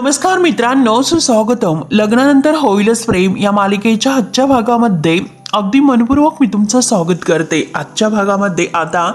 नमस्कार मित्रांनो सुस्वागतम. लग्नानंतर होईलच प्रेम या मालिकेच्या आजच्या भागामध्ये अगदी मनपूर्वक मी तुमचं स्वागत करते. आजच्या भागामध्ये आता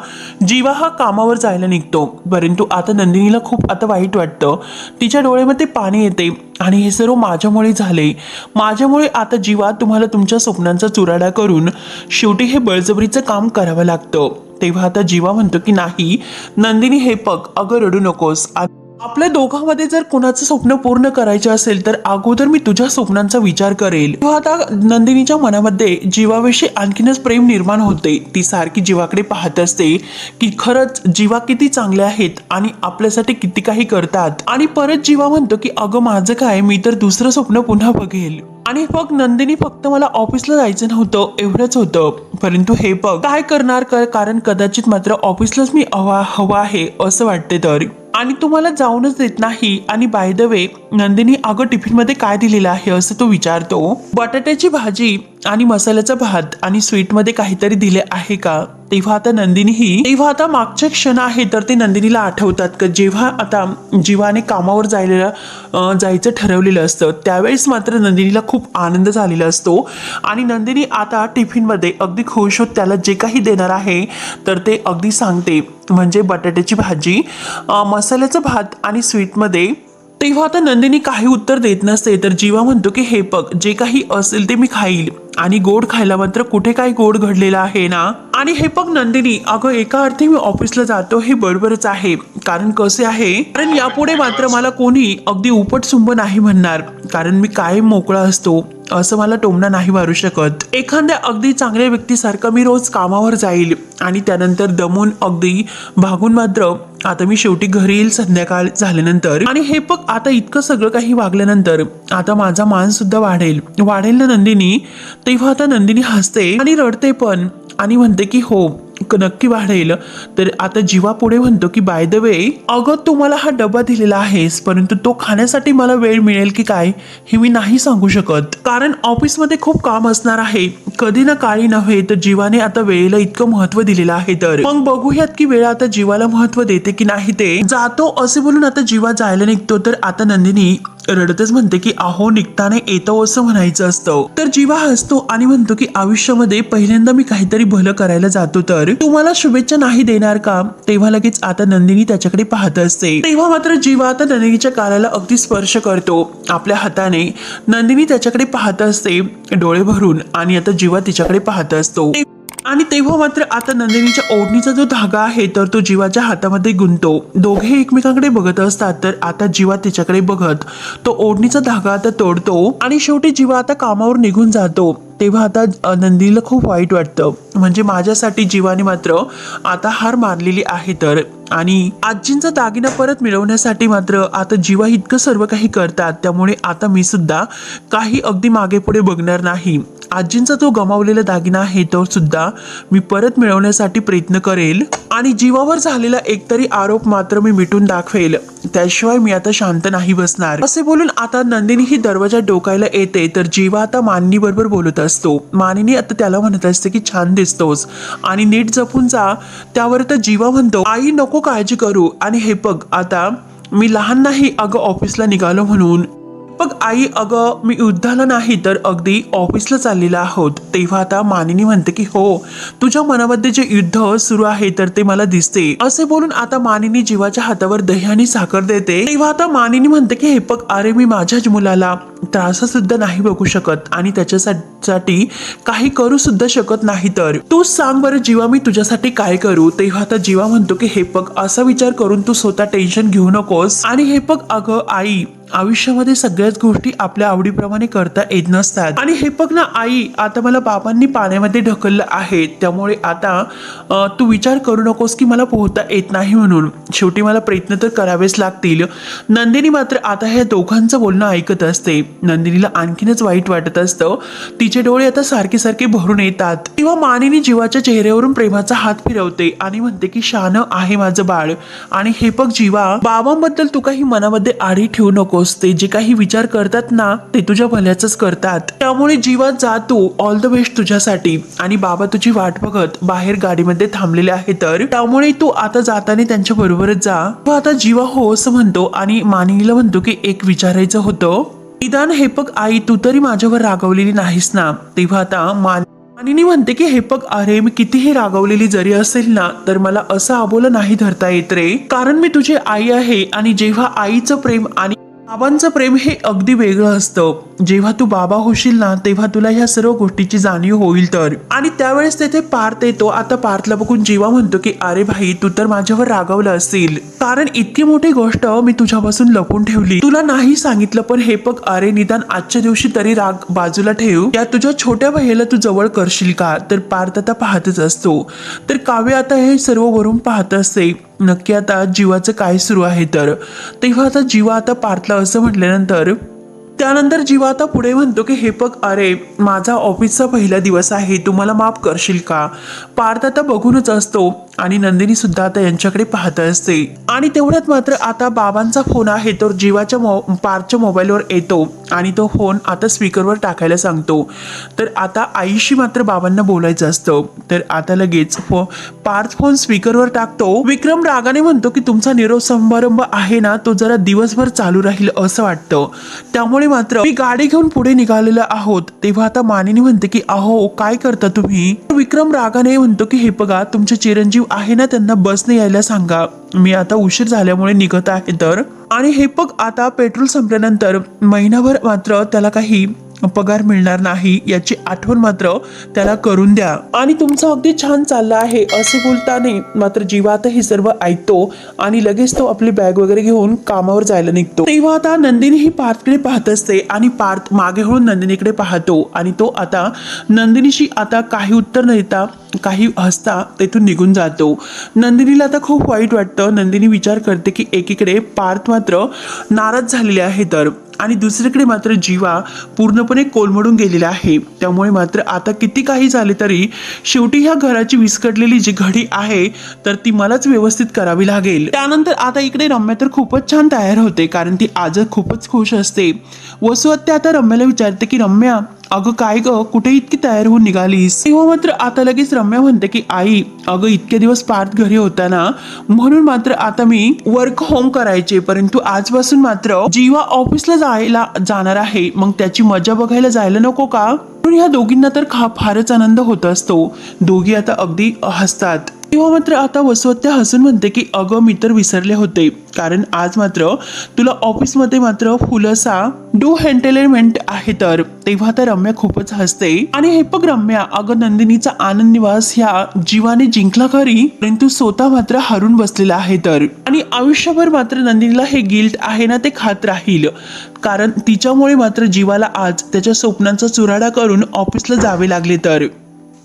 जीवा हा कामावर जायला निघतो. परंतु आता नंदिनीला खूप आता वाईट वाटतं. तिच्या डोळ्यामध्ये पाणी येते आणि हे सर्व माझ्यामुळे झाले. माझ्यामुळे आता जीवा तुम्हाला तुमच्या स्वप्नांचा चुराडा करून शेवटी हे बळजबरीचं काम करावं लागतं. तेव्हा आता जीवा म्हणतो की नाही नंदिनी हे पग अगं रडू नकोस. आ- आपल्या दोघांमध्ये जर कोणाचं स्वप्न पूर्ण करायचं असेल तर अगोदर मी तुझ्या स्वप्नांचा विचार करेल. तेव्हा आता नंदिनीच्या मनामध्ये जीवाविषयी आणखीनच प्रेम निर्माण होते. ती सारखी जीवाकडे पाहत असते की खरंच जीवा किती चांगले आहेत आणि आपल्यासाठी किती काही करतात. आणि परत जीवा म्हणतो की अगं माझं काय? मी तर दुसरं स्वप्न पुन्हा बघेल. आणि मग नंदिनी फक्त मला ऑफिसला जायचं नव्हतं एवढंच होतं. परंतु हे बघ काय करणार? कर कारण कदाचित मात्र ऑफिसलाच मी हवा हवा आहे असं वाटते तर. आणि तुम्हाला जाऊनच देत नाही. आणि बाय द वे नंदिनी अगं टिफिनमध्ये काय दिलेलं आहे असं तो विचारतो. बटाट्याची भाजी आणि मसाल्याचा भात आणि स्वीटमध्ये काहीतरी दिले आहे का? तेव्हा आता नंदिनीही तेव्हा आता मागचे क्षण आहे तर ते नंदिनीला आठवतात का? जेव्हा आता जीवाने कामावर जायला जायचं ठरवलेलं असतं त्यावेळेस मात्र नंदिनीला खूप आनंद झालेला असतो. आणि नंदिनी आता टिफिनमध्ये अगदी खुश होत त्याला जे काही देणार आहे तर ते अगदी सांगते. म्हणजे बटाट्याची भाजी मसाल्याचं मसाल्याचा भात आणि स्वीटमध्ये तेव्हा आता नंदिनी काही उत्तर देत नसते. तर जीवा म्हणतो की हे बघ जे काही असेल ते मी खाईल. आणि गोड खायला मात्र कुठे काय गोड घडलेलं आहे ना? आणि हे बघ नंदिनी अगं एका अर्थी मी ऑफिसला जातो हे बरोबरच आहे. कारण कसे आहे? कारण यापुढे मात्र मला कोणी अगदी उपट सुंब नाही म्हणणार. कारण मी कायम मोकळा असतो. असं मला टोमणा नाही मारू शकत. एखाद्या अगदी चांगल्या व्यक्तीसारखं मी रोज कामावर जाईल. आणि त्यानंतर दमून अगदी भागून मात्र आता मी शेवटी घरी येईल संध्याकाळ झाल्यानंतर. आणि हे बघ आता इतकं सगळं काही वागल्यानंतर आता माझा मान सुद्धा वाढेल. वाढेल ना नंदिनी? तेव्हा आता नंदिनी हसते आणि रडते पण. आणि म्हणते की हो नक्की वाढेल. तर आता जीवा पुढे म्हणतो की बाय द वे अगं तू मला हा डबा दिलेला आहेस परंतु तो खाण्यासाठी मला वेळ मिळेल की काय हे मी नाही सांगू शकत. कारण ऑफिसमध्ये खूप काम असणार आहे. कधी ना काळी नव्हे तर जीवाने आता वेळेला इतकं महत्त्व दिलेलं आहे तर. मग बघूयात की वेळ आता जीवाला महत्त्व देते की नाही ते. जातो असे बोलून आता जीवा जायला निघतो. तर आता नंदिनी रडतच म्हणते की अहो निघताना येतो असं म्हणायचं असतं. तर जीवा हसतो आणि म्हणतो की आयुष्यामध्ये पहिल्यांदा मी काहीतरी भलं करायला जातो तर? तुम्हाला शुभेच्छा नाही देणार का? तेव्हा लगेच आता नंदिनी त्याच्याकडे पाहत असते. तेव्हा मात्र जीवा आता नंदिनीच्या कानाला अगदी स्पर्श करतो. आपल्या हाताने नंदिनी त्याच्याकडे पाहत असते डोळे भरून आणि आता जीवा तिच्याकडे पाहत असतो. आणि तेव्हा मात्र आता नंदिनीच्या ओढणीचा जो धागा आहे तर तो जीवाच्या हातामध्ये गुंतो दोघे एकमेकांकडे बघत असतात तर आता जीवा तिच्याकडे बघत तो ओढणीचा धागा आता तोडतो आणि शेवटी जीवा आता कामावर निघून जातो. तेव्हा आता नंदीला नंदिनीला खूप वाईट वाटतं. म्हणजे माझ्यासाठी जीवाने मात्र आता हार मारलेली आहे तर. आणि आजींचा दागिना परत मिळवण्यासाठी मात्र आता जीवा इतकं सर्व काही करतात. त्यामुळे आता मी सुद्धा काही अगदी मागे पुढे बघणार नाही. आजींचा जो गमावलेला दागिना आहे तो सुद्धा मी परत मिळवण्यासाठी प्रयत्न करेल. आणि जीवावर झालेला एकतरी आरोप मात्र मी मिटून दाखवेल. त्याशिवाय मी आता शांत नाही बसणार. असे बोलून आता नंदिनी ही दरवाजा डोकायला येते. तर जीवा आता मानिनी बरोबर बोलत असतो मानिनी आता त्याला म्हणत असते की छान दिसतोस. आणि नीट जपून जा. त्यावर तर जीवा म्हणतो आई नको काळजी करू. आणि हे बघ आता मी लहान नाही अगं ऑफिसला निघालो म्हणून. मग आई अगं मी युद्धाला नाही तर अगदी ऑफिसला चाललेला आहोत. तेव्हा आता मानिनी म्हणते की हो तुझ्या मनामध्ये जे युद्ध सुरू आहे तर ते मला दिसते. असे बोलून आता मानिनी जीवाच्या हातावर दही आणि साखर देते. तेव्हा आता मानिनी म्हणते की हे पग अरे मी माझ्याच मुलाला त्रास सुद्धा नाही बघू शकत आणि त्याच्यासाठी काही करू सुद्धा शकत नाही तर. तू सांग बरं जीवा मी तुझ्यासाठी काय करू? तेव्हा आता जीवा म्हणतो की हे बघ असा विचार करून तू स्वतः टेन्शन घेऊ नकोस. आणि हे बघ अगं आई आयुष्यामध्ये सगळ्याच गोष्टी आपल्या आवडीप्रमाणे करता येत नसतात. आणि हे बघ ना आई आता मला बाबांनी पाण्यामध्ये ढकललं आहे. त्यामुळे आता तू विचार करू नकोस की मला पोहता येत नाही म्हणून. शेवटी मला प्रयत्न तर करावेच लागतील. नंदिनी मात्र आता ह्या दोघांचं बोलणं ऐकत असते. नंदिनीला आणखीनच वाईट वाटत असतं. तिचे डोळे आता सारखे सारखे भरून येतात. तेव्हा मानिनी जीवाच्या चेहऱ्यावरून प्रेमाचा हात फिरवते आणि म्हणते की शान आहे माझं बाळ. आणि हे बघ जीवा बाबांबद्दल तू काही मनामध्ये आडी ठेवू नकोस. ते जे काही विचार करतात ना ते तुझ्या भल्याच करतात. त्यामुळे जीवा जा तू. ऑल द बेस्ट तुझ्यासाठी. आणि बाबा तुझी वाट बघत बाहेर गाडीमध्ये थांबलेले आहे तर. त्यामुळे तू आता जाताना त्यांच्या बरोबरच जा. आता जीवा हो असं म्हणतो आणि मानिनीला म्हणतो की एक विचारायचं होतं. निदान हे बघ आई तू तरी माझ्यावर रागवलेली नाहीस ना? तेव्हा आता मान मानिनी म्हणते की हे बघ अरे मी कितीही रागवलेली जरी असेल ना तर मला असं आबोलं नाही धरता येत रे. कारण मी तुझी आई आहे आणि जेव्हा आईचं प्रेम आणि बाबांचं प्रेम हे अगदी वेगळं असतं. जेव्हा तू बाबा होशील ना तेव्हा तुला ह्या सर्व गोष्टीची जाणीव होईल तर. आणि त्यावेळेस तेथे पार्थ येतो. आता पार्थला बघून जीवा म्हणतो की अरे भाई तू तर माझ्यावर रागवलं असेल. कारण इतकी मोठी गोष्ट मी तुझ्यापासून लपून ठेवली. तुला नाही सांगितलं पण हे बघ अरे निदान आजच्या दिवशी तरी राग बाजूला ठेव. या तुझ्या छोट्या बहिणीला तू जवळ करशील का? तर पार्थ आता पाहतच असतो. तर काव्य आता हे सर्व वरून पाहत असते. नक्की आता जीवाचं काय सुरू आहे तर? तेव्हा आता जीवा आता पार्थला असं म्हटल्यानंतर त्यानंतर जीवा आता पुढे म्हणतो की हे बघ अरे माझा ऑफिसचा पहिला दिवस आहे तू मला माफ करशील का? पार्थ आता बघूनच असतो. आणि नंदिनी सुद्धा आता यांच्याकडे पाहत असते. आणि तेवढ्यात मात्र आता बाबांचा फोन आहे तर जीवाच्या मो पारच्या मोबाईलवर येतो आणि तो फोन आता स्पीकरवर टाकायला सांगतो. तर आता आईशी मात्र बाबांना बोलायचं असतं. तर आता लगेच फो पार्थ फोन स्पीकरवर टाकतो. विक्रम रागाने म्हणतो की तुमचा निरोप समारंभ आहे ना तो जरा दिवसभर चालू राहील असं वाटतं. त्यामुळे मात्र मी गाडी घेऊन पुढे निघालेलो आहोत. तेव्हा आता मानिनी म्हणते की अहो काय करता तुम्ही? विक्रम रागाने म्हणतो की हे बघा तुमचे चिरंजीव आहे ना त्यांना बसने यायला सांगा. मी आता उशीर झाल्यामुळे निघत आहे तर. आणि हे बघ आता पेट्रोल संपल्यानंतर महिनाभर मात्र त्याला काही पगार मिळणार नाही याची आठवण मात्र त्याला करून द्या. आणि तुमचं अगदी छान चाललं आहे असे बोलताने मात्र जीवात हे सर्व ऐकतो आणि लगेच तो आपली बॅग वगैरे घेऊन कामावर जायला निघतो. तेव्हा आता नंदिनी ही पार्थकडे पाहत असते आणि पार्थ मागे होऊन नंदिनीकडे पाहतो आणि तो आता नंदिनीशी आता काही उत्तर न देता काही हसता तेथून निघून जातो. नंदिनीला आता खूप वाईट वाटतं. नंदिनी विचार करते की एकीकडे पार्थ मात्र नाराज झालेले आहे तर. आणि दुसरीकडे मात्र जीवा पूर्णपणे कोलमडून गेलेला आहे. त्यामुळे मात्र आता किती काही झाले तरी शेवटी ह्या घराची विस्कटलेली जी घडी आहे तर ती मलाच व्यवस्थित करावी लागेल. त्यानंतर आता इकडे रम्या तर खूपच छान तयार होते कारण ती आज खूपच खुश असते. वसुहत्या आता रम्याला विचारते की रम्या अगं काय ग? कुठे इतकी तयार होऊन निघालीस? तेव्हा मात्र आता लगेच रम्या म्हणते की आई अगं इतके दिवस पार्थ घरी होता ना म्हणून मात्र आता मी वर्क होम करायचे. परंतु आजपासून मात्र जीवा ऑफिसला जायला जाणार आहे. मग त्याची मजा बघायला जायला नको का? म्हणून ह्या दोघींना तर खा फारच आनंद होत असतो. दोघी आता अगदी हसतात. तेव्हा मात्र आता वसवत्या हसून म्हणते की अगं मी तर विसरले होते. कारण आज मात्र तुला ऑफिसमध्ये मात्र फुलसा डू एंटरटेनमेंट आहे तर. तेव्हा तर रम्या खूपच हसते. आणि हे बघ रम्या अगं नंदिनीचा आनंद निवास ह्या जीवाने जिंकला खरी परंतु स्वतः मात्र हरून बसलेला आहे तर. आणि आयुष्यभर मात्र नंदिनीला हे गिल्ट आहे ना ते खात राहील. कारण तिच्यामुळे मात्र जीवाला आज त्याच्या स्वप्नांचा चुराडा करून ऑफिसला जावे लागले तर.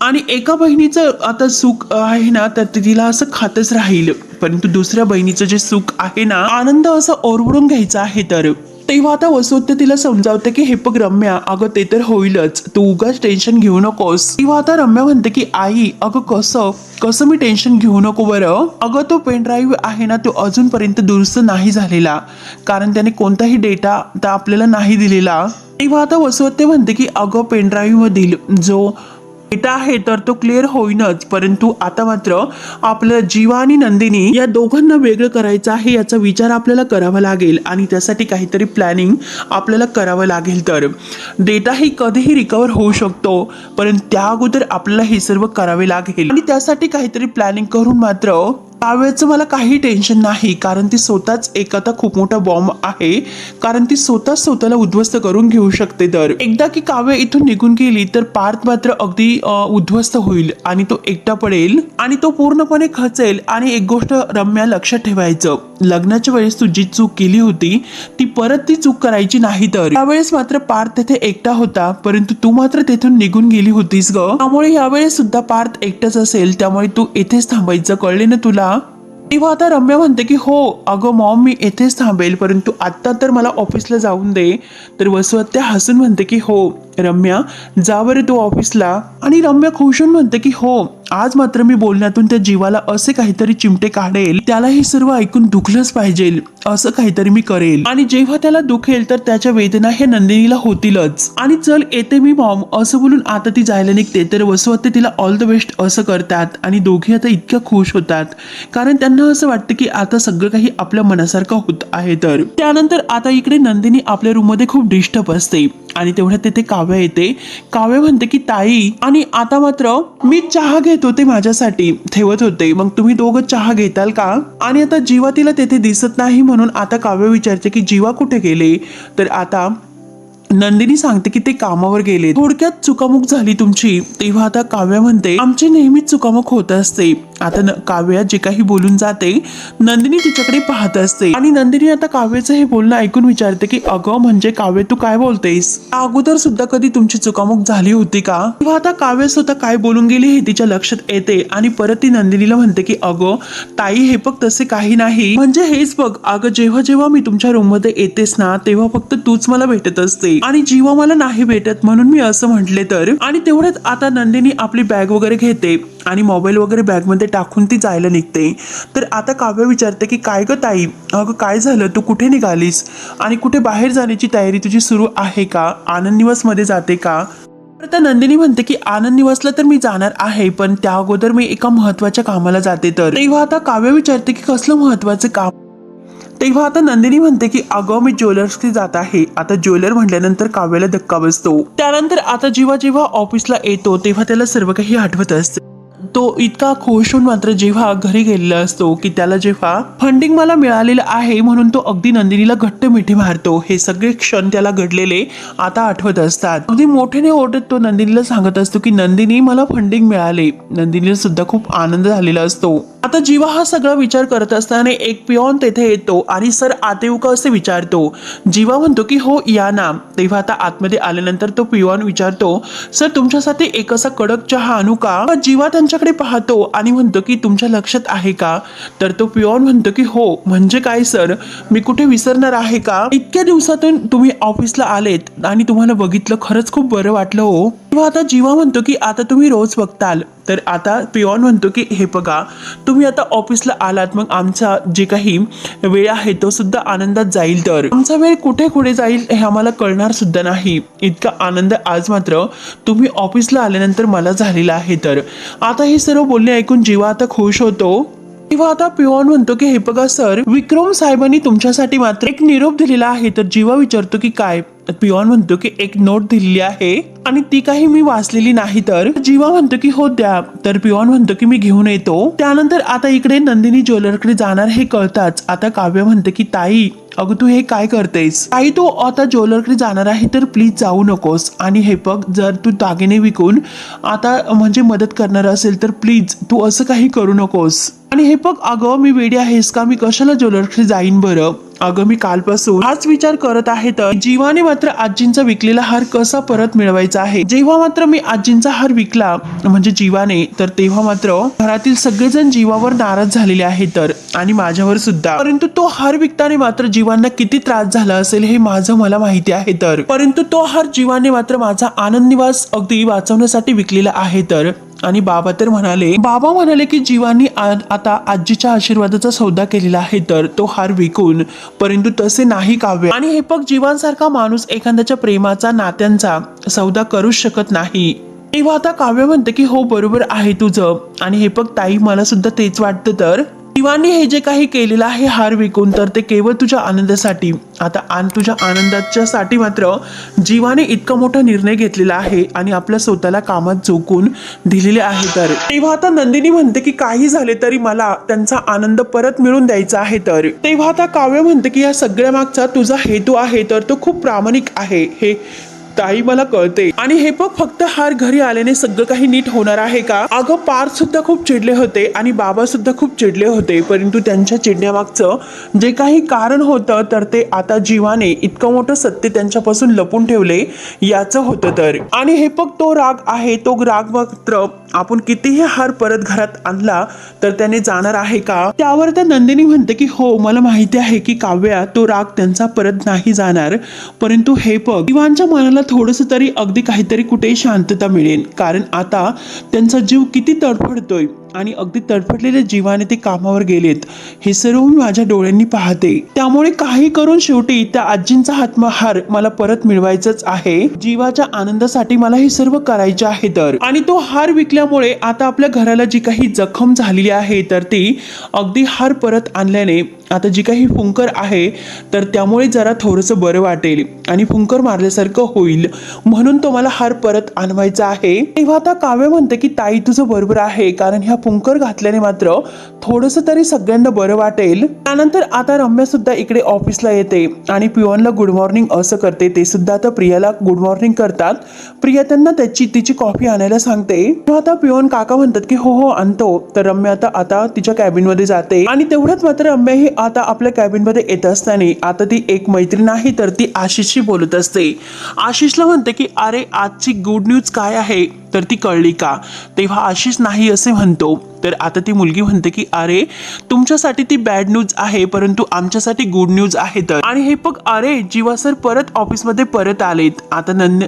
आणि एका बहिणीचं आता सुख आहे ना तर तिला असं खातच राहील. परंतु दुसऱ्या बहिणीचं जे सुख आहे ना आनंद असं ओरवडून घ्यायचा आहे तर. तेव्हा आता वसुत्य तिला समजावते की हे बघ रम्या अगं ते तर होईलच. तू उगाच टेन्शन घेऊ नकोस. तेव्हा आता रम्या म्हणते की आई अगं कसं? कसं मी टेन्शन घेऊ नको बरं? अगं तो पेन ड्राईव्ह आहे ना तो अजूनपर्यंत दुरुस्त नाही झालेला. कारण त्याने कोणताही डेटा आपल्याला नाही दिलेला. तेव्हा आता वसुहत्य म्हणते की अगं पेन ड्राईव्ह मधील जो डेटा आहे तर तो क्लिअर होईनच. परंतु आता मात्र आपलं जीवा आणि नंदिनी या दोघांना वेगळं करायचं आहे याचा विचार आपल्याला करावा लागेल आणि त्यासाठी काहीतरी प्लॅनिंग आपल्याला करावं लागेल तर. डेटाही कधीही रिकवर होऊ शकतो परंतु त्या अगोदर आपल्याला हे सर्व करावे लागेल. आणि त्यासाठी काहीतरी प्लॅनिंग करून मात्र त्यावेळेचं मला काही टेन्शन नाही कारण ती स्वतःच एक आता खूप मोठा बॉम्ब आहे. कारण ती स्वतःच स्वतःला उद्ध्वस्त करून घेऊ शकते तर एकदा की काव्य इथून निघून गेली तर पार्थ मात्र अगदी उद्ध्वस्त होईल आणि तो एकटा पडेल आणि तो पूर्णपणे खचेल आणि एक गोष्ट रम्या लक्षात ठेवायचं. लग्नाच्या वेळेस तू जी चूक केली होती ती परत ती चूक करायची नाही तर. त्यावेळेस मात्र पार्थ तेथे एकटा होता परंतु तू मात्र तेथून निघून गेली होतीस ग. त्यामुळे यावेळेस सुद्धा पार्थ एकटाच असेल त्यामुळे तू येथेच थांबायचं कळले ना तुला? तेव्हा आता रम्या म्हणते की हो अगं मॉम मी येथेच थांबेल परंतु आत्ता तर मला ऑफिसला जाऊन दे. तर वसुहत्या हसून म्हणते की हो रम्या जा बरं तू ऑफिसला. आणि रम्या खुश होऊन म्हणते की हो आज मात्र मी बोलण्यातून त्या जीवाला असे काहीतरी चिमटे काढेल त्याला हे सर्व ऐकून दुखलंच पाहिजे असं काहीतरी मी करेल. आणि जेव्हा त्याला दुखेल तर त्याच्या वेदना हे नंदिनीला होतीलच. आणि चल येते मी मॉम. असं बोलून आता ती जायला निघते तर वसवते तिला ऑल द बेस्ट असं करतात. आणि दोघे आता इतक्या खुश होतात. कारण त्यांना असं वाटतं की आता सगळं काही आपल्या मनासारखं होत आहे तर. त्यानंतर आता इकडे नंदिनी आपल्या रूममध्ये खूप डिस्टर्ब असते. आणि तेवढ्यात तिथे काव्य येते. काव्य म्हणते की ताई आणि आता मात्र मी चहा घेत होते माझ्यासाठी. ठेवत होते. मग तुम्ही दोघं चहा घेताल का? आणि आता जीवा तिला तेथे दिसत नाही म्हणून म्हणून आता काव्य विचारते की जीवा कुठे गेले? तर आता नंदिनी सांगते की ते कामावर गेले. थोडक्यात चुकामुक झाली तुमची. तेव्हा आता काव्य म्हणते आमची नेहमीच चुकामुक होत असते. आता काव्या जे काही बोलून जाते नंदिनी तिच्याकडे पाहत असते. आणि नंदिनी आता काव्याचं हे बोलणं ऐकून विचारते की अगं म्हणजे काव्य तू काय बोलतेस? अगोदर सुद्धा कधी तुमची चुकामुक झाली होती का? तेव्हा आता काव्य स्वतः काय बोलून गेली हे तिच्या लक्षात येते. आणि परत ती नंदिनीला म्हणते की अगं ताई हे बघ तसे काही नाही. म्हणजे हेच बघ. अगं जेव्हा जेव्हा मी तुमच्या रूममध्ये येतेस ना तेव्हा फक्त तूच मला भेटत असते. आणि जीवा मला नाही भेटत म्हणून मी असं म्हटले तर. आणि तेवढ्यात आता नंदिनी आपली बॅग वगैरे घेते आणि मोबाईल वगैरे बॅगमध्ये टाकून ती जायला निघते. तर आता काव्य विचारते की काय ग ताई? अगं काय झालं? तू कुठे निघालीस? आणि कुठे बाहेर जाण्याची तयारी तुझी सुरू आहे का? आनंद निवासमध्ये जाते का? आता नंदिनी म्हणते की आनंद निवासला तर मी जाणार आहे पण त्या अगोदर मी एका महत्त्वाच्या कामाला जाते तर. तेव्हा आता काव्य विचारते की कसलं महत्वाचं काम? तेव्हा आता नंदिनी म्हणते की अगं मी ज्वेलर्सकडे जात आहे. आता ज्वेलर म्हटल्यानंतर काव्याला धक्का बसतो. त्यानंतर आता जेव्हा जेव्हा ऑफिसला येतो तेव्हा त्याला सर्व काही आठवत असते. तो इतका खुश होऊन मात्र जेव्हा घरी गेलेला असतो की त्याला जेव्हा फंडिंग मला मिळालेलं आहे म्हणून तो अगदी नंदिनीला घट्ट मिठी मारतो. हे सगळे क्षण त्याला घडलेले आता आठवत असतात. अगदी मोठ्याने ओरडत तो नंदिनीला सांगत असतो की नंदिनी मला फंडिंग मिळाले. नंदिनीला सुद्धा खूप आनंद झालेला असतो. आता जीवा हा सगळा विचार करत असताना एक पिओन तेथे येतो आणि सर आते येऊ का असे विचारतो. जीवा म्हणतो की हो या ना. तेव्हा आता आतमध्ये आल्यानंतर तो पिओन विचारतो सर तुमच्यासाठी एक असा कडक चहा आणू का? जीवा त्यांच्याकडे पाहतो आणि म्हणतो की तुमच्या लक्षात आहे का? तर तो पिओन म्हणतो की हो. म्हणजे काय सर? मी कुठे विसरणार आहे का? इतक्या दिवसातून तुम्ही ऑफिसला आलेत आणि तुम्हाला बघितलं खरंच खूप बरं वाटलं हो. तेव्हा आता जीवा म्हणतो की आता तुम्ही रोज बघताल. तर आता पिओन म्हणतो की हे बघा तुम्ही आता ऑफिसला आलात मग आमचा जे काही वेळ आहे तो सुद्धा आनंदात जाईल तर. आमचा वेळ कुठे कुठे जाईल हे आम्हाला कळणार सुद्धा नाही. इतका आनंद आज मात्र तुम्ही ऑफिसला आल्यानंतर मला झालेला आहे तर. आता हे सर्व बोलणे ऐकून जीवा आता खुश होतो. तेव्हा आता पिओन म्हणतो की हे बघा सर विक्रम साहेबांनी तुमच्यासाठी मात्र एक निरोप दिलेला आहे. तर जीवा विचारतो की काय? पिओन म्हणतो की एक नोट दिलेली आहे आणि ती काही मी वाचलेली नाही तर? जीवा म्हणतो की हो द्या. तर पिओन म्हणतो की मी घेऊन येतो. त्यानंतर आता इकडे नंदिनी ज्वेलरकडे जाणार हे कळताच आता काव्य म्हणते की ताई अगं तू हे काय करतेस? आई तू आता ज्वेलरकडे जाणार आहे तर प्लीज जाऊ नकोस. आणि हे बघ जर तू दागिने विकून आता म्हणजे मदत करणार असेल तर प्लीज तू असं काही करू नकोस. आणि हे बघ अगं मी वेडी आहेस का? मी कशाला ज्वेलरकडे जाईन बरं? अगं मी कालपासून हाच विचार करत आहे तर जीवाने मात्र आजींचा विकलेला हार कसा परत मिळवायचा आहे? जेव्हा मात्र मी आजींचा हार विकला म्हणजे जीवाने तर तेव्हा मात्र घरातील सगळेजण जीवावर नाराज झालेले आहे तर आणि माझ्यावर सुद्धा. परंतु तो हार विकताना मात्र जीवांना किती त्रास झाला असेल हे माझं मला माहिती आहे तर. परंतु तो हार जीवाने मात्र माझा आनंद निवास अगदी वाचवण्यासाठी विकलेला आहे तर. आणि बाबा तर म्हणाले बाबा म्हणाले की जीवानी आता आजीच्या आशीर्वादाचा सौदा केलेला आहे तर तो हार विकून परंतु तसे नाही काव्य. आणि हे पग जीवांसारखा माणूस एखाद्याच्या प्रेमाचा नात्यांचा सौदा करूच शकत नाही. तेव्हा आता काव्य म्हणते की हो बरोबर आहे तुझं. आणि हे पग ताई मला सुद्धा तेच वाटतं तर शिवानी हे जे काही केलेलं आहे हार विकून तर ते केवळ तुझ्या आनंदासाठी. आता आन तुझ्या आनंदाच्या साठी मात्र जीवाने इतका मोठा निर्णय घेतलेला आहे आणि आपल्या स्वतःला कामात झोकून दिलेले आहे तर. तेव्हा आता नंदिनी म्हणते की काही झाले तरी मला त्यांचा आनंद परत मिळून द्यायचा आहे तर. तेव्हा आता काव्य म्हणते की या सगळ्या मागचा तुझा हेतू आहे तर तो खूप प्रामाणिक आहे. हे ताई मला कळते. आणि हे बघ फक्त हार घरी आल्याने सगळं काही नीट होणार आहे का? अगं पार्थ सुद्धा खूप चिडले होते आणि बाबा सुद्धा खूप चिडले होते. परंतु त्यांच्या चिडण्यामागचं जे काही कारण होतं तर ते आता जीवाने इतकं मोठं सत्य त्यांच्यापासून लपून ठेवले याचं होतं तर. आणि हे बघ तो राग आहे तो राग मात्र आपण कितीही हार परत घरात आणला तर त्याने जाणार आहे का? त्यावर त्या नंदिनी म्हणते की हो मला माहिती आहे की काव्या तो राग त्यांचा परत नाही जाणार. परंतु हे बघ दिवांच्या मनाला थोडंसं तरी अगदी काहीतरी कुठेही शांतता मिळेल. कारण आता त्यांचा जीव किती तडफडतोय. आणि अगदी तडफडलेल्या जीवाने ते कामावर गेलेत. हे सर्व मी माझ्या डोळ्यांनी पाहते. त्यामुळे काही करून शेवटी त्या आजींचा हातमहार मला परत मिळवायचाच आहे. जीवाच्या आनंदासाठी मला हे सर्व करायचे आहे तर. आणि तो हार विकल्यामुळे आता आपल्या घराला जी काही जखम झालेली आहे तर ती अगदी हार परत आणल्याने आता जी काही फुंकर आहे तर त्यामुळे जरा थोडंसं बरं वाटेल आणि फुंकर मारल्यासारखं होईल. म्हणून तो मला हार परत आणवायचा आहे. तेव्हा आता काव्य म्हणते की ताई तुझं बरोबर आहे कारण ह्या पुंकर घातल्याने मात्र थोडंसं तरी सगळ्यांना बरं वाटेल. त्यानंतर आता रम्या सुद्धा इकडे ऑफिसला येते आणि पिओनला गुड मॉर्निंग असं करते. ते सुद्धा आता प्रियाला गुड मॉर्निंग करतात. प्रिया त्यांना त्याची तिची कॉफी आणायला सांगते. आता पिओन काका म्हणतात की हो हो आणतो. तर रम्या आता आता तिच्या कॅबिनमध्ये जाते. आणि तेवढ्यात मात्र रम्या ही आता आपल्या कॅबिनमध्ये येत असताना आता ती एक मैत्रीण आहे तर ती आशिषशी बोलत असते. आशिषला म्हणते की अरे आजची गुड न्यूज काय आहे? तर ती कळली का? तेव्हा आशिष नाही असे म्हणतो. Tchau! तर आता ती मुलगी म्हणते की अरे तुमच्यासाठी ती बॅड न्यूज आहे परंतु आमच्यासाठी गुड न्यूज आहे तर. आणि हे बघ अरे जीवा सर परत ऑफिसमध्ये परत आलेत. आता नंद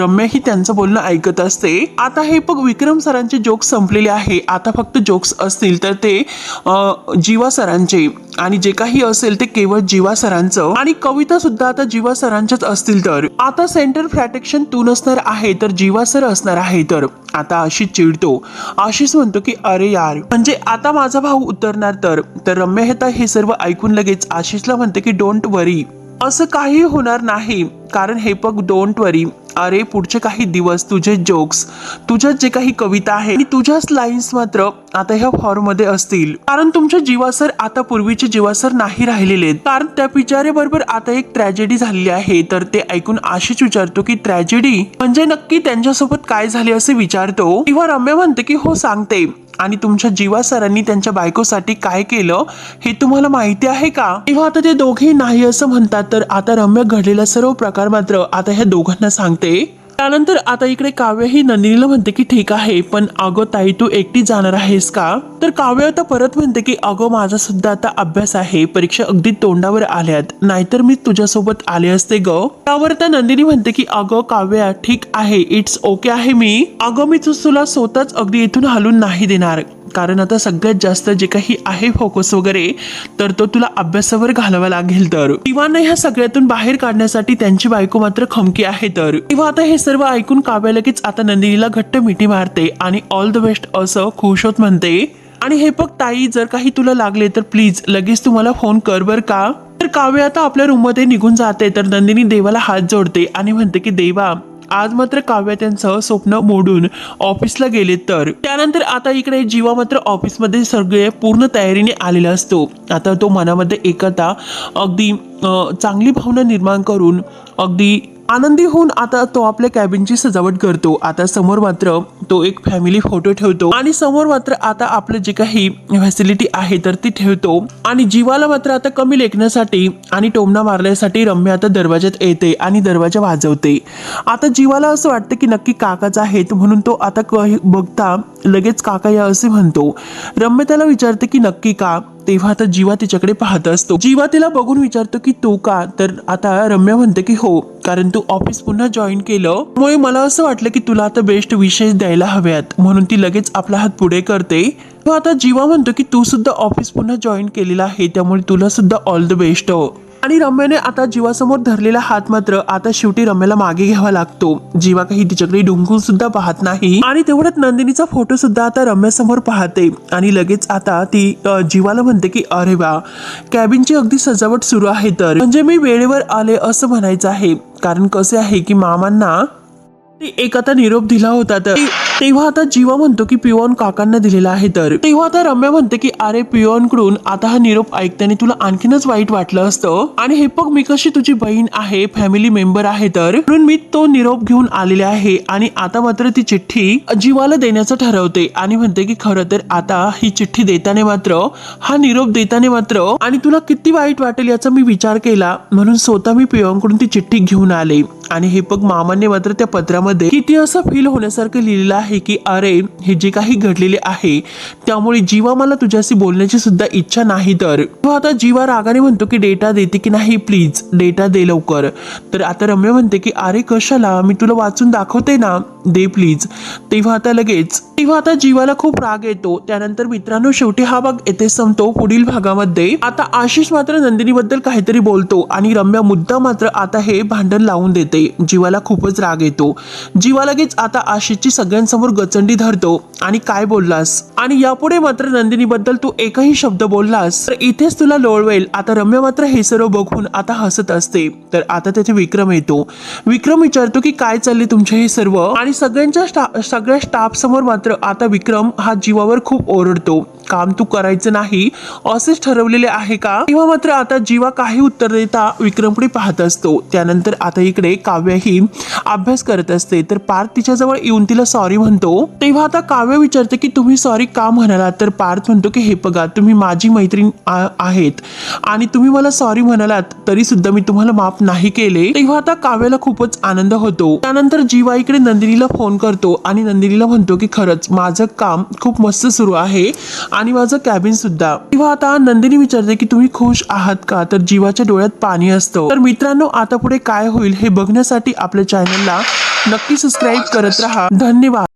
रम्या ही त्यांचं बोलणं ऐकत असते. आता हे बघ विक्रम सरांचे जोक्स संपलेले आहे. आता फक्त जोक्स असतील तर ते जीवा सरांचे. आणि जे काही असेल ते केवळ जीवा सरांचं. आणि कविता सुद्धा आता जीवा सरांच्याच असतील तर. आता सेंटर फ्रॅटेक्शन तू नसणार आहे तर जीवा सर असणार आहे तर. आता आशिष चिडतो. आशिष म्हणतो की अरे यार. म्हणजे आता माझा भाऊ उतरणार तर तर रम्या हेता हे सर्व ऐकून लगेच आशिषला म्हणते की डोंट वरी असं काही होणार नाही. कारण हे बघ डोंट वरी अरे पुढचे काही दिवस तुझे जोक्स तुझ्या जे काही कविता आहे आणि तुझ्याच लाईन्स मात्र आता ह्या फॉर्ममध्ये असतील. कारण तुमच्या जीवासर आता पूर्वीचे जीवासर नाही राहिलेले कारण त्या बिचारे बरोबर आता एक ट्रॅजेडी झालेली आहे. तर ते ऐकून आशिष विचारतो की ट्रॅजेडी म्हणजे नक्की त्यांच्यासोबत काय झाले असे विचारतो? किंवा रम्य म्हणते की हो सांगते. आणि तुमच्या जीवा सरांनी त्यांच्या बायकोसाठी काय केलं हे तुम्हाला माहिती आहे का? तेव्हा आता ते दोघेही नाही असं म्हणतात तर आता रम्य घडलेला सर्व प्रकार मात्र आता ह्या दोघांना सांगते. त्यानंतर आता इकडे काव्य ही नंदिनीला म्हणते की ठीक आहे पण अगं ताई तू एकटी जाणार आहेस का? तर काव्य आता परत म्हणते की अगं माझा सुद्धा आता अभ्यास आहे परीक्षा अगदी तोंडावर आल्यात नाहीतर मी तुझ्यासोबत आले असते ग. त्यावर त्या नंदिनी म्हणते की अगं काव्या ठीक आहे इट्स ओके आहे मी. अगं मी तुला स्वतःच अगदी इथून हलून नाही देणार. कारण आता सगळ्यात जास्त जे काही आहे फोकस वगैरे तर तो तुला अभ्यासावर घालावा लागेल तर. दिवाना ह्या सगळ्यातून बाहेर काढण्यासाठी त्यांची बायको मात्र खमकी आहे तर. तेव्हा आता हे सर्व ऐकून काव्या लगेच आता नंदिनीला घट्ट मिठी मारते आणि ऑल द बेस्ट असं खुश होत म्हणते. आणि हे बघ ताई जर काही तुला लागले तर प्लीज लगेच तुम्हाला फोन कर बर का? तर काव्य आता आपल्या रूममध्ये निघून जाते तर नंदिनी देवाला हात जोडते आणि म्हणते की देवा आज मात्र काव्य त्यांचं स्वप्न मोडून ऑफिसला गेले तर. त्यानंतर आता इकडे जीवा मात्र ऑफिसमध्ये सगळे पूर्ण तयारीने आलेला असतो. आता तो मनामध्ये एकता अगदी चांगली भावना निर्माण करून अगदी आनंदी होऊन आता तो आपल्या कॅबिनची सजावट करतो. आता समोर मात्र तो एक फॅमिली फोटो ठेवतो. आणि समोर मात्र आता आपलं जे काही फॅसिलिटी आहे तर ती ठेवतो. आणि जीवाला मात्र आता कमी लेखण्यासाठी आणि टोमणा मारण्यासाठी रम्य आता दरवाज्यात येते आणि दरवाजा वाजवते. आता जीवाला असं वाटतं की नक्की काकाच आहेत म्हणून तो आता क- बघता लगेच काका या असे म्हणतो. रम्य त्याला विचारते की नक्की का? तेव्हा आता जीवा तिच्याकडे पाहत असतो. जीवा तिला बघून विचारतो की तू का? तर आता रम्या म्हणते की हो कारण तू ऑफिस पुन्हा जॉईन केलं. त्यामुळे मला असं वाटलं की तुला आता बेस्ट विशेष द्यायला हव्यात. म्हणून ती लगेच आपला हात पुढे करते. तेव्हा आता जीवा म्हणतो की तू सुद्धा ऑफिस पुन्हा जॉईन केलेला आहे त्यामुळे तुला सुद्धा ऑल द बेस्ट हो आणि रम्याने आता जीवासमोर धरलेला हात मात्र आता शेवटी रम्याला मागे घ्यावा लागतो. जीवा काही तिच्याकडे डुंकून सुद्धा पाहत नाही. आणि तेवढ्यात नंदिनीचा फोटो सुद्धा आता रम्यासमोर पाहते. आणि लगेच आता ती जीवाला म्हणते की अरे वा कॅबिनची अगदी सजावट सुरू आहे तर. म्हणजे मी वेळेवर आले असं म्हणायचं आहे. कारण कसे आहे की मामांना ते एक आता निरोप दिला होता तर. तेव्हा आता जीवा म्हणतो की पिओन काकांना दिलेला आहे तर. तेव्हा आता रम्या म्हणते की अरे पिओनकडून आता हा निरोप ऐकताना तुला आणखीनच वाईट वाटलं असतं. आणि हे बघ मी कशी तुझी बहीण आहे फॅमिली मेंबर आहे तर. म्हणून मी तो निरोप घेऊन आलेले आहे आणि आता मात्र ती चिठ्ठी जीवाला देण्याचं ठरवते. आणि म्हणते की खरं तर आता ही चिठ्ठी देताना मात्र हा निरोप देताना मात्र आणि तुला किती वाईट वाटेल याचा मी विचार केला. म्हणून स्वतः मी पिओनकडून ती चिठ्ठी घेऊन आले. आणि हे बघ मामाने मात्र त्या पत्रामध्ये किती असं फील होण्यासारखं लिहिलेलं आहे की अरे हे जे काही घडलेले आहे त्यामुळे जीवा मला तुझ्याशी बोलण्याची सुद्धा इच्छा नाही तर. तो आता जीवा रागाने म्हणतो की डेटा देते की नाही प्लीज डेटा दे लवकर. तर आता रम्य म्हणते की अरे कशाला? मी तुला वाचून दाखवते ना. दे प्लीज तेव्हा आता लगेच तेव्हा आता जीवाला खूप राग येतो. त्यानंतर मित्रांनो शेवटी हा भाग येथे संपतो पुढील भागामध्ये. आता आशिष मात्र नंदिनीबद्दल काहीतरी बोलतो आणि रम्या मुद्दा मात्र आता हे भांडण लावून देते. जीवाला खूपच राग येतो. जीवा लगेच आता आशिषची सगळ्यांसमोर गचंडी धरतो. आणि काय बोललास? आणि यापुढे मात्र नंदिनीबद्दल तू एकही शब्द बोललास तर इथेच तुला लोळवेल. आता रम्य मात्र हे सर्व बघून आता हसत असते. तर आता त्याचे विक्रम येतो. विक्रम विचारतो की काय चालले तुमचे हे सर्व? आणि सगळ्यांच्या सगळ्या स्टाफ समोर मात्र आता विक्रम हा जीवावर खूप ओरडतो. काम तू करायचं नाही असेच ठरवलेले आहे का? तेव्हा मात्र आता जीवा काही उत्तर देता विक्रमकडे पाहत असतो. त्यानंतर आता इकडे काव्यही अभ्यास करत असते. तर पार्थ तिच्याजवळ येऊन तिला सॉरी म्हणतो. तेव्हा आता काव्य विचारते की तुम्ही सॉरी का म्हणालात? तर पार्थ म्हणतो की हे बघा तुम्ही माझी मैत्रीण आहेत. आणि तुम्ही मला सॉरी म्हणालात तरी सुद्धा मी तुम्हाला माफ नाही केले. तेव्हा आता काव्याला खूपच आनंद होतो. त्यानंतर जीवा इकडे नंदिनीला फोन करतो. आणि नंदिनीला म्हणतो की खरंच माझं काम खूप मस्त सुरू आहे. आणि माझं कॅबिन सुद्धा. तेव्हा आता नंदिनी विचारते की तुम्ही खुश आहात का? तर जीवाच्या डोळ्यात पाणी असतं. तर मित्रांनो आता पुढे काय होईल हे बघण्यासाठी आपल्या चॅनलला नक्की सबस्क्राईब करत राहा. धन्यवाद.